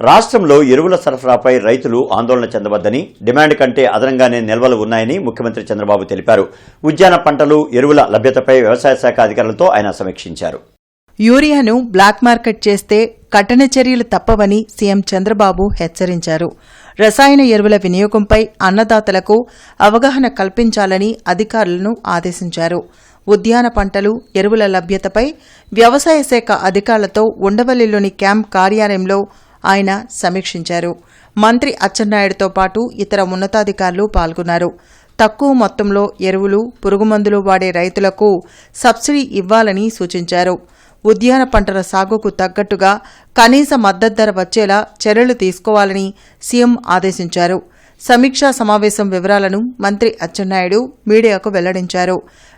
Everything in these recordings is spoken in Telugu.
రాష్ట్రంలో ఎరువుల సరఫరాపై రైతులు ఆందోళన చెందవద్దని డిమాండ్ కంటే అదనంగానే నిల్వలు ఉన్నాయని ముఖ్యమంత్రి చంద్రబాబు తెలిపారు. ఉద్యాన పంటలు ఎరువుల లభ్యతపై వ్యవసాయ శాఖ అధికారులతో ఆయన సమీక్షించారు. యూరియాను బ్లాక్ మార్కెట్ చేస్తే కఠిన చర్యలు తప్పవని సీఎం చంద్రబాబు హెచ్చరించారు. రసాయన ఎరువుల వినియోగంపై అన్నదాతలకు అవగాహన కల్పించాలని అధికారులను ఆదేశించారు. ఉద్యాన పంటలు ఎరువుల లభ్యతపై వ్యవసాయ శాఖ అధికారులతో ఉండవల్లిలోని క్యాంప్ కార్యాలయంలో ఆయన సమీక్షించారు. మంత్రి అచ్చెన్నాయుడుతో పాటు ఇతర ఉన్నతాధికారులు పాల్గొన్నారు. తక్కువ మొత్తంలో ఎరువులు పురుగుమందులు వాడే రైతులకు సబ్సిడీ ఇవ్వాలని సూచించారు. ఉద్యాన పంటల సాగుకు తగ్గట్టుగా కనీస మద్దతు ధర వచ్చేలా చర్యలు తీసుకోవాలని సీఎం ఆదేశించారు. సమీక్షా సమావేశం వివరాలను మంత్రి అచ్చెన్నాయుడు మీడియాకు వెల్లడించారు.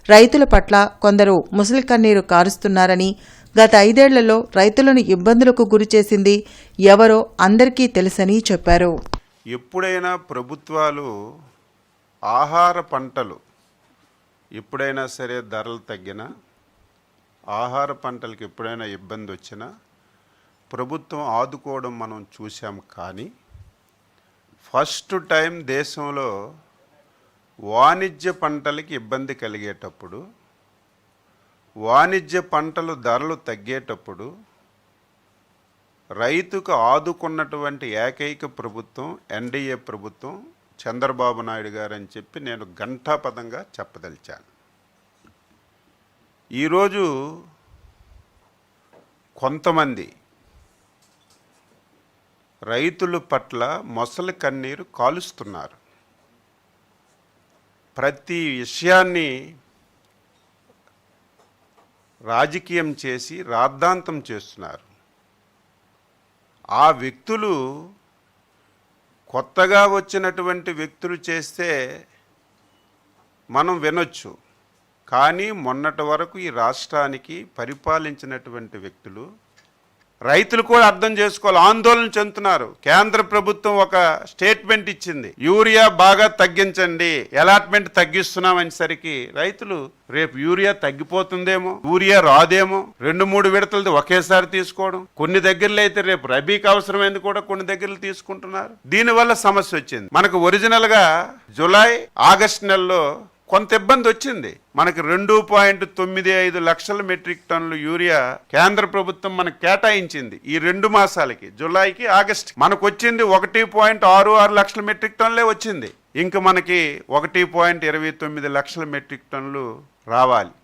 రైతుల పట్ల కొందరు ముసలి కన్నీరు కారుస్తున్నారని గత ఐదేళ్ళలో రైతులను ఇబ్బందులకు గురిచేసింది ఎవరో అందరికీ తెలుసని చెప్పారు. ఎప్పుడైనా ప్రభుత్వాలు ఆహార పంటలు ఎప్పుడైనా సరే ధరలు తగ్గినా ఆహార పంటలకు ఎప్పుడైనా ఇబ్బంది వచ్చినా ప్రభుత్వం ఆదుకోవడం మనం చూసాం కానీ ఫస్ట్ టైం దేశంలో వాణిజ్య పంటలకి ఇబ్బంది కలిగేటప్పుడు వాణిజ్య పంటలు ధరలు తగ్గేటప్పుడు రైతుకు ఆదుకున్నటువంటి ఏకైక ప్రభుత్వం ఎన్డీఏ ప్రభుత్వం చంద్రబాబు నాయుడు గారు అని చెప్పి నేను ఘంటాపదంగా చెప్పదలిచాను. ఈరోజు కొంతమంది రైతుల పట్ల మొసలి కన్నీరు కాలుస్తున్నారు. ప్రతి విషయాన్ని రాజకీయం చేసి రాద్ధాంతం చేస్తున్నారు. ఆ వ్యక్తులు కొత్తగా వచ్చినటువంటి వ్యక్తులు చేస్తే మనం వినొచ్చు. కానీ మొన్నటి వరకు ఈ రాష్ట్రానికి పరిపాలించినటువంటి వ్యక్తులు రైతులు కూడా అర్థం చేసుకోవాలి. ఆందోళన చెందుతున్నారు. కేంద్ర ప్రభుత్వం ఒక స్టేట్మెంట్ ఇచ్చింది. యూరియా బాగా తగ్గించండి. అలాట్మెంట్ తగ్గిస్తున్నామనేసరికి రైతులు రేపు యూరియా తగ్గిపోతుందేమో యూరియా రాదేమో రెండు మూడు విడతలది ఒకేసారి తీసుకోవడం. కొన్ని దగ్గరలో అయితే రేపు రబీకి అవసరమైంది కూడా కొన్ని దగ్గరలు తీసుకుంటున్నారు. దీనివల్ల సమస్య వచ్చింది. మనకు ఒరిజినల్గా జులై ఆగస్ట్ నెలలో కొంత ఇబ్బంది వచ్చింది. మనకి రెండు పాయింట్ తొమ్మిది ఐదు లక్షల మెట్రిక్ టన్నులు యూరియా కేంద్ర ప్రభుత్వం మనకు కేటాయించింది ఈ రెండు మాసాలకి జులైకి ఆగస్ట్ మనకు వచ్చింది ఒకటి పాయింట్ ఆరు ఆరు లక్షల మెట్రిక్ టన్నులే వచ్చింది. ఇంక మనకి ఒకటి పాయింట్ ఇరవై తొమ్మిది లక్షల మెట్రిక్ టన్నులు రావాలి.